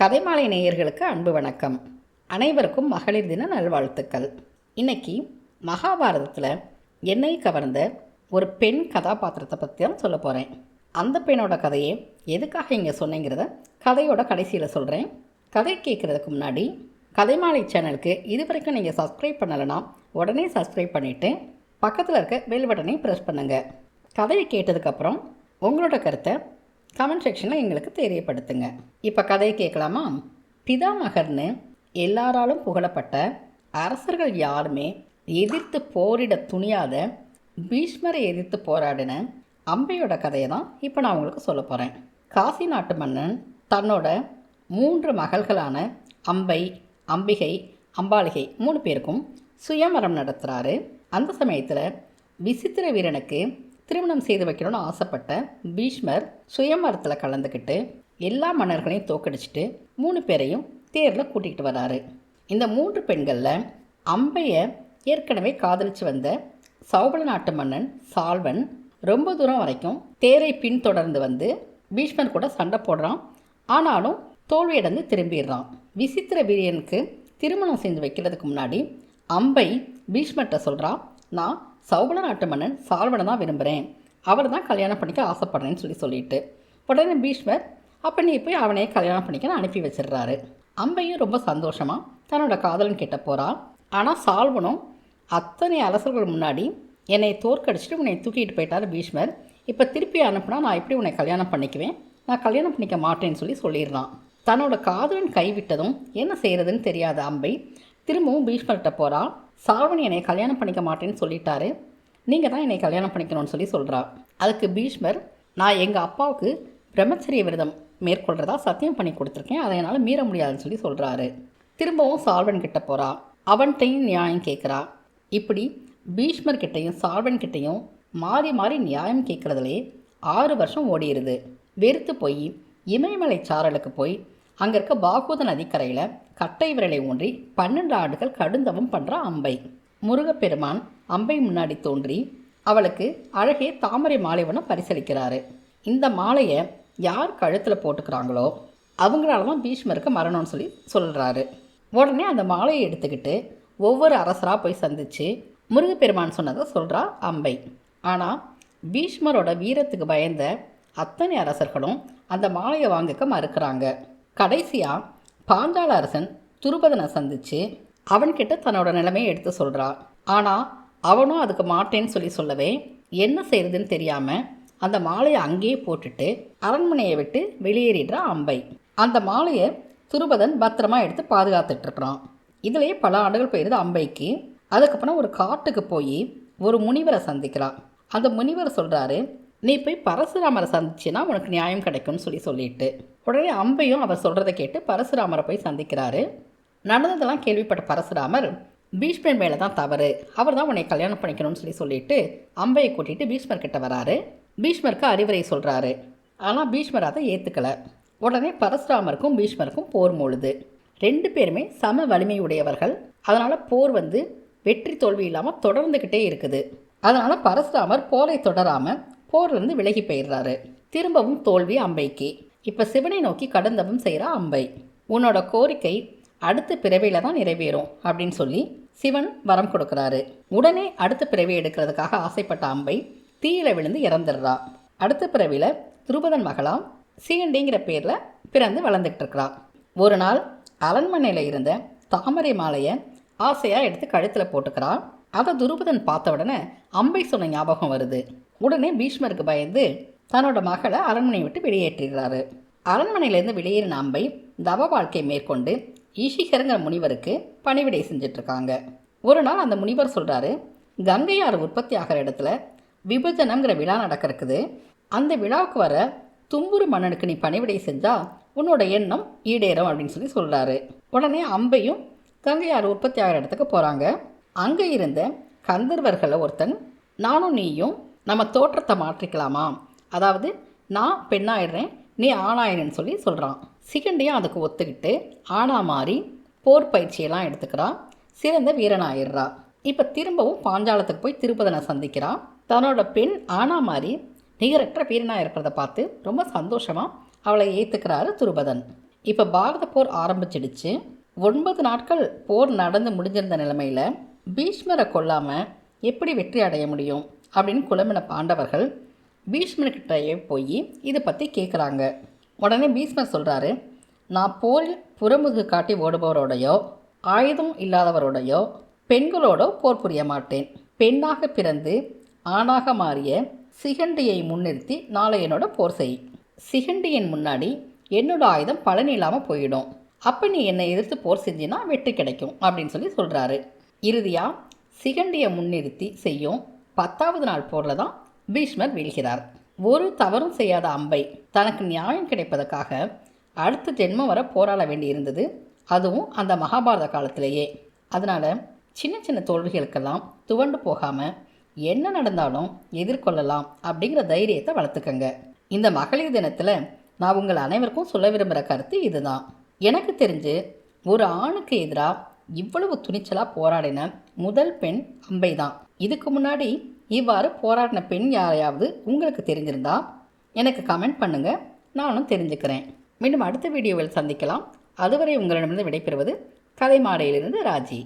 கதைமாலை நேயர்களுக்கு அன்பு வணக்கம். அனைவருக்கும் மகளிர் தின நல்வாழ்த்துக்கள். இன்னைக்கு மகாபாரதத்தில் என்னை கவர்ந்த ஒரு பெண் கதாபாத்திரத்தை பற்றி தான் சொல்ல போகிறேன் அந்த பெண்ணோட கதையை எதுக்காக இங்கே சொன்னேங்கிறத கதையோட கடைசியில் சொல்கிறேன் கதை கேட்குறதுக்கு முன்னாடி கதைமாலை சேனலுக்கு இது வரைக்கும் நீங்கள் சப்ஸ்கிரைப் பண்ணலைன்னா உடனே சப்ஸ்கிரைப் பண்ணிவிட்டு பக்கத்தில் இருக்க பெல் பட்டனை ப்ரெஸ் பண்ணுங்கள் கதையை கேட்டதுக்கப்புறம் உங்களோட கருத்தை கமெண்ட் செக்ஷனில் எங்களுக்கு தெரியப்படுத்துங்க. இப்போ கதையை கேட்கலாமா? பிதாமகர்னு எல்லாராலும் புகழப்பட்ட அரசர்கள் யாருமே எதிர்த்து போரிட துணியாத பீஷ்மரை எதிர்த்து போராடின அம்பையோட கதையை தான் இப்போ நான் உங்களுக்கு சொல்ல போகிறேன் காசி நாட்டு மன்னன் தன்னோட மூன்று மகள்களான அம்பை அம்பிகை அம்பாளிகை மூணு பேருக்கும் சுயமரம் நடத்துகிறாரு அந்த சமயத்தில் விசித்திர வீரனுக்கு திருமணம் செய்து வைக்கணும்னு ஆசைப்பட்ட பீஷ்மர் சுயமரத்தில் கலந்துக்கிட்டு எல்லா மன்னர்களையும் தோக்கடிச்சிட்டு மூணு பேரையும் தேரில் கூட்டிகிட்டு வராரு. இந்த மூன்று பெண்களில் அம்பையை ஏற்கனவே காதலிச்சு வந்த சௌபல நாட்டு மன்னன் சால்வன் ரொம்ப தூரம் வரைக்கும் தேரை பின்தொடர்ந்து வந்து பீஷ்மர் கூட சண்டை போடுறான். ஆனாலும் தோல்வியடைந்து திரும்பிடுறான். விசித்திர வீரியனுக்கு திருமணம் செஞ்சு வைக்கிறதுக்கு முன்னாடி அம்பை பீஷ்மர்கிட்ட சொல்கிறான் நான் சௌபல நாட்டு மன்னன் சால்வனை தான் விரும்புகிறேன் அவர் தான் கல்யாணம் பண்ணிக்க ஆசைப்படுறேன்னு சொல்லி சொல்லிட்டு உடனே பீஷ்மர் அப்போ நீ போய் அவனையே கல்யாணம் பண்ணிக்க அனுப்பி வச்சிடுறாரு. அம்பையும் ரொம்ப சந்தோஷமாக தன்னோட காதலன் கிட்ட போகிறான் ஆனால் சால்வனும் அத்தனை அரசர்கள் முன்னாடி என்னை தோற்கடிச்சிட்டு உன்னை தூக்கிட்டு போயிட்டார் பீஷ்மர். இப்போ திருப்பி அனுப்புனா நான் எப்படி உன்னை கல்யாணம் பண்ணிக்குவேன்? நான் கல்யாணம் பண்ணிக்க மாட்டேன்னு சொல்லி சொல்லிடுறான். தன்னோட காதலன் கைவிட்டதும் என்ன செய்கிறதுன்னு தெரியாத அம்பை திரும்பவும் பீஷ்மர்கிட்ட போகிறா சால்வன் என்னை கல்யாணம் பண்ணிக்க மாட்டேன்னு சொல்லிட்டாரு. நீங்கள் தான் என்னை கல்யாணம் பண்ணிக்கணும்னு சொல்லி சொல்கிறா அதுக்கு பீஷ்மர் நான் எங்கள் அப்பாவுக்கு பிரம்மச்சரிய விரதம் மேற்கொள்கிறதா சத்தியம் பண்ணி கொடுத்துருக்கேன். அதை என்னால் மீற முடியாதுன்னு சொல்லி சொல்கிறாரு திரும்பவும் சால்வன் கிட்ட போகிறா அவன்கிட்டையும் நியாயம் கேட்குறா இப்படி பீஷ்மர் கிட்டையும் சால்வன் கிட்டையும் மாறி மாறி நியாயம் கேட்குறதுலே ஆறு வருஷம் ஓடிடுது வெறுத்து போய் இமயமலை சாரலுக்கு போய் அங்கே இருக்க பாகூத நதிக்கரையில் கட்டை விரலை ஊன்றி பன்னெண்டு ஆண்டுகள் கடுந்தவம் பண்ணுற அம்பை. முருகப்பெருமான் அம்பை முன்னாடி தோன்றி அவளுக்கு அழகே தாமரை மாலை ஒன்று பரிசளிக்கிறாரு. இந்த மாலையை யார் கழுத்தில் போட்டுக்கிறாங்களோ அவங்களால தான் பீஷ்மருக்கு மரணம்னு சொல்லி சொல்கிறாரு உடனே அந்த மாலையை எடுத்துக்கிட்டு ஒவ்வொரு அரசராக போய் சந்தித்து முருகப்பெருமான் சொன்னதை சொல்கிறா அம்பை. ஆனால் பீஷ்மரோட வீரத்துக்கு பயந்த அத்தனை அரசர்களும் அந்த மாலையை வாங்கிக்க மறுக்கிறாங்க. கடைசியாக பாஞ்சால அரசன் துருபதனை சந்தித்து அவன்கிட்ட தன்னோட நிலைமையை எடுத்து சொல்கிறா ஆனால் அவனும் அதுக்கு மாட்டேன்னு சொல்லி சொல்லவே என்ன செய்யறதுன்னு தெரியாமல் அந்த மாலையை அங்கேயே போட்டுட்டு அரண்மனையை விட்டு வெளியேறிடுறான் அம்பை. அந்த மாலையை துருபதன் பத்திரமா எடுத்து பாதுகாத்துட்ருக்கிறான் இதுலேயே பல ஆண்டுகள் போயிருது அம்பைக்கு அதுக்கப்புறம் ஒரு காட்டுக்கு போய் ஒரு முனிவரை சந்திக்கிறான் அந்த முனிவர் சொல்கிறாரு நீ போய் பரசுராமரை சந்திச்சின்னா உனக்கு நியாயம் கிடைக்கும்னு சொல்லி சொல்லிட்டு உடனே அம்பையும் அவர் சொல்கிறத கேட்டு பரசுராமரை போய் சந்திக்கிறாரு. நடந்ததெல்லாம் கேள்விப்பட்ட பரசுராமர் பீஷ்மர் மேலே தான் தவறு அவர் தான் உன்னை கல்யாணம் பண்ணிக்கணும்னு சொல்லி சொல்லிட்டு அம்பையை கூட்டிகிட்டு பீஷ்மர் கிட்ட வராரு. பீஷ்மருக்கு அறிவுரை சொல்கிறாரு ஆனால் பீஷ்மர் அதை ஏற்றுக்கலை உடனே பரசுராமருக்கும் பீஷ்மருக்கும் போர் மூழுது. ரெண்டு பேருமே சம வலிமையுடையவர்கள். அதனால் போர் வந்து வெற்றி தோல்வி இல்லாமல் தொடர்ந்துக்கிட்டே இருக்குது. அதனால் பரசுராமர் போரை தொடராமல் போர்லேருந்து விலகி போயிடுறாரு. திரும்பவும் தோல்வி அம்பைக்கு. இப்போ சிவனை நோக்கி கடந்தவும் செய்கிறா அம்பை. உன்னோட கோரிக்கை அடுத்த பிறவியில் தான் நிறைவேறும் அப்படின்னு சொல்லி சிவன் வரம் கொடுக்குறாரு. உடனே அடுத்த பிறவி எடுக்கிறதுக்காக ஆசைப்பட்ட அம்பை தீயில விழுந்து இறந்துடுறா. அடுத்த பிறவியில் துருபதன் மகளாம் சீண்டிங்கிற பேரில் பிறந்து வளர்ந்துக்கிட்டு இருக்கிறா. ஒரு நாள் அரண்மனையில் இருந்த தாமரை மாலையை ஆசையாக எடுத்து கழுத்தில் போட்டுக்கிறான் அதை துருபதன் பார்த்த உடனே அம்பை சொன்ன ஞாபகம் வருது. உடனே பீஷ்மருக்கு பயந்து தன்னோட மகளை அரண்மனை விட்டு வெளியேற்றுகிறாரு. அரண்மனையிலேருந்து வெளியேறின அம்பை தவ வாழ்க்கை மேற்கொண்டு ஈஷிகருங்கிற முனிவருக்கு பணிவிடை செஞ்சிட்ருக்காங்க. ஒரு நாள் அந்த முனிவர் சொல்கிறாரு கங்கையாறு உற்பத்தி ஆகிற இடத்துல விபஜனங்கிற விழா நடக்கிறதுக்குது அந்த விழாவுக்கு வர தும்புரு மன்னனுக்கு நீ பணிவிடை செஞ்சால் உன்னோட எண்ணம் ஈடேறும் அப்படின்னு சொல்லி சொல்கிறாரு உடனே அம்பையும் கங்கையாறு உற்பத்தி ஆகிற இடத்துக்கு போகிறாங்க அங்கே இருந்த கந்தர்வர்களில் ஒருத்தன் நானும் நீயும் நம்ம தோற்றத்தை மாற்றிக்கலாமா? அதாவது நான் பெண்ணாயிடுறேன் நீ ஆணாயிரன்னு சொல்லி சொல்கிறான் சிகண்டியும் அதுக்கு ஒத்துக்கிட்டு ஆணா மாறி போர் பயிற்சியெல்லாம் எடுத்துக்கிறான் சிறந்த வீரனாயிடுறா. இப்போ திரும்பவும் பாஞ்சாலத்துக்கு போய் திருப்பதனை சந்திக்கிறான் தன்னோட பெண் ஆனா மாறி நிகரற்ற வீரனாக இருக்கிறத பார்த்து ரொம்ப சந்தோஷமாக அவளை ஏற்றுக்கிறாரு துருபதன். இப்போ பாரத போர் ஆரம்பிச்சிடுச்சு. ஒன்பது நாட்கள் போர் நடந்து முடிஞ்சிருந்த நிலைமையில் பீஷ்மரை கொல்லாமல் எப்படி வெற்றி அடைய முடியும் அப்படின்னு குழம்பின பாண்டவர்கள் பீஷ்மர்கிட்டயே போய் இதை பற்றி கேட்குறாங்க உடனே பீஷ்மர் சொல்கிறாரு நான் போரில் புறமுதுகு காட்டி ஓடுபவரோடையோ ஆயுதம் இல்லாதவரோடையோ பெண்களோடோ போர் புரிய மாட்டேன். பெண்ணாக பிறந்து ஆணாக மாறிய சிகண்டியை முன்னிறுத்தி நாளை என்னோட போர் செய். சிகண்டியின் முன்னாடி என்னோட ஆயுதம் பலன் இல்லாமல் போயிடும். அப்போ நீ என்னை எதிர்த்து போர் செஞ்சினா வெற்றி கிடைக்கும் அப்படின்னு சொல்லி சொல்கிறாரு இறுதியாக சிகண்டியை முன்னிறுத்தி செய்யும் பத்தாவது நாள் போரில் தான் பீஷ்மர் வீழ்கிறார். ஒரு தவறும் செய்யாத அம்பை தனக்கு நியாயம் கிடைப்பதற்காக அடுத்த ஜென்மம் வர போராட வேண்டியிருந்தது. அதுவும் அந்த மகாபாரத காலத்திலேயே. அதனால் சின்ன சின்ன தோல்விகளுக்கெல்லாம் துவண்டு போகாமல் என்ன நடந்தாலும் எதிர்கொள்ளலாம் அப்படிங்கிற தைரியத்தை வளர்த்துக்கங்க. இந்த மகளிர் தினத்தில் நான் உங்கள் அனைவருக்கும் சொல்ல விரும்புகிற கருத்து இதுதான். எனக்கு தெரிஞ்சு ஒரு ஆணுக்கு எதிராக இவ்வளவு துணிச்சலாக போராடின முதல் பெண் அம்பை தான் இதுக்கு முன்னாடி இவ்வாறு போராடின பெண் யாரையாவது உங்களுக்கு தெரிஞ்சிருந்தா எனக்கு கமெண்ட் பண்ணுங்கள் நானும் தெரிஞ்சுக்கிறேன். மீண்டும் அடுத்த வீடியோவில் சந்திக்கலாம். அதுவரை உங்களிடமிருந்து விடைபெறுவது கதை மாடையிலிருந்து ராஜி.